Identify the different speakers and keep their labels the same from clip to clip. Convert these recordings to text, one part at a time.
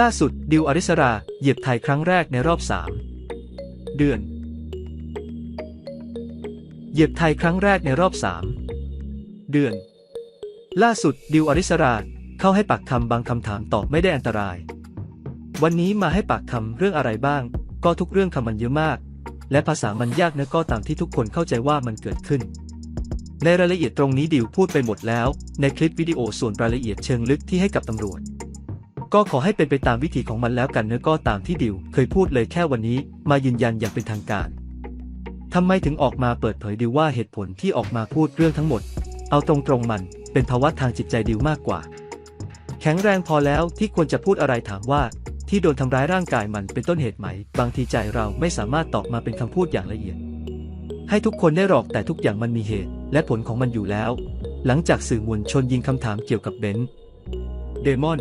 Speaker 1: ล่าสุดดิวอริสราเหยียบไทยครั้งแรกในรอบ 3 เดือน เหยียบไทยครั้งแรกในรอบ 3 เดือน ล่าสุดดิวอริสราเข้าให้ปากคำบางคำถามตอบไม่ได้อันตราย วันนี้มาให้ปากคำเรื่องอะไรบ้าง ก็ทุกเรื่องคำมันเยอะมาก และภาษามันยากนะก็ตามที่ทุกคนเข้าใจว่ามันเกิดขึ้นในรายละเอียดตรงนี้ดิวพูดไปหมดแล้ว ในคลิปวิดีโอส่วนรายละเอียดเชิงลึกที่ให้กับตำรวจ ก็ขอให้เป็นไปตามวิธีของมันแล้วกันเนื้อก็ตามที่ดิว เคยพูดเลยแค่วันนี้ มายืนยันอย่างเป็นทางการทำไมถึงออกมาเปิดเผยดิวว่าเหตุผลที่ออกมาพูดเรื่องทั้งหมด เอาตรงๆมัน เป็นภาวะทางจิตใจดิวมากกว่า แข็งแรงพอแล้วที่ควรจะพูดอะไรถามว่า ที่โดนทำร้ายร่างกายมันเป็นต้นเหตุไหม บางทีใจเราไม่สามารถตอบมาเป็นคำพูดอย่างละเอียด ให้ทุกคนได้หรอกแต่ทุกอย่างมันมีเหตุ และผลของมันอยู่แล้ว หลังจากสื่อมวลชนยิงคำถามเกี่ยวกับเบนเดมอน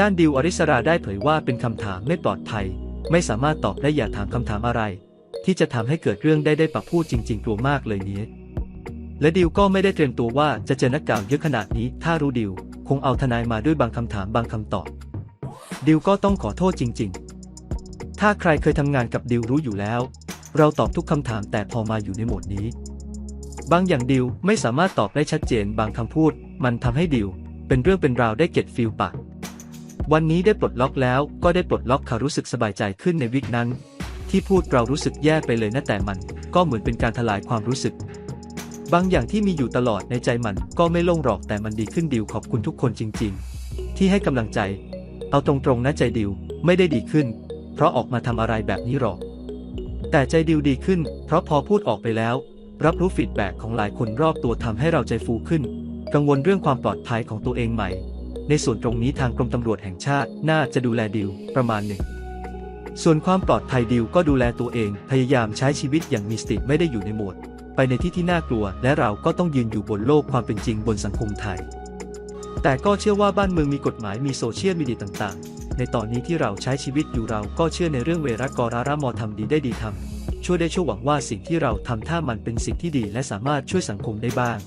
Speaker 1: ด้านดิวอริสราได้เผยว่าเป็นคำถามไม่ปลอดภัย ไม่สามารถตอบได้อย่าถามคำถามอะไร ที่จะทำให้เกิดเรื่องได้ได้ปะพูดจริงๆกลัวมากเลยเนี้ยและดิวก็ไม่ได้เตรียมตัวว่าจะเจอนักข่าวเยอะขนาดนี้ ถ้ารู้ดิวคงเอาทนายมาด้วยบางคำถามบางคำตอบ ดิวก็ต้องขอโทษจริง ๆ ถ้าใครเคยทำงานกับดิวรู้อยู่แล้ว เราตอบทุกคำถามแต่พอมาอยู่ในโหมดนี้ บางอย่างดิวไม่สามารถตอบได้ชัดเจนบางคำพูด มันทำให้ดิวเป็นเรื่องเป็นราวได้เก็ตฟิลปาก วันนี้ได้ปลดล็อกแล้วก็ได้ปลดล็อกค่ะรู้สึกสบายใจขึ้นในวิกนั้น ที่พูดเรารู้สึกแย่ไปเลยนะแต่มัน ก็เหมือนเป็นการทลายความรู้สึก บางอย่างที่มีอยู่ตลอดในใจมันก็ไม่โล่งหรอกแต่มันดีขึ้นดิวขอบคุณทุกคนจริง ๆ ที่ให้กำลังใจ เอาตรงๆนะใจดิวไม่ได้ดีขึ้น เพราะออกมาทำอะไรแบบนี้หรอก แต่ใจดิวดีขึ้น เพราะพอพูดออกไปแล้ว รับรู้ฟีดแบ็ของหลายคนรอบตัวทำให้เราใจฟูขึ้น กังวลเรื่องความปลอดภัยของตัวเองใหม่ ในส่วนตรงนี้ทางกรมตำรวจแห่งชาติน่าจะดูแลดิวประมาณหนึ่ง ส่วนความปลอดภัยดิวก็ดูแลตัวเอง พยายามใช้ชีวิตอย่างมีสติไม่ได้อยู่ในโหมด ไปในที่ที่น่ากลัว และเราก็ต้องยืนอยู่บนโลกความเป็นจริงบนสังคมไทย แต่ก็เชื่อว่าบ้านเมืองมีกฎหมายมีโซเชียลมีเดียต่างๆ ในตอนนี้ที่เราใช้ชีวิตอยู่เราก็เชื่อในเรื่องเวรกกรารามอทำดีได้ดีทำช่วยได้ช่วยหวังว่าสิ่งที่เราทำถ้ามันเป็นสิ่งที่ดีและสามารถช่วยสังคมได้บ้าง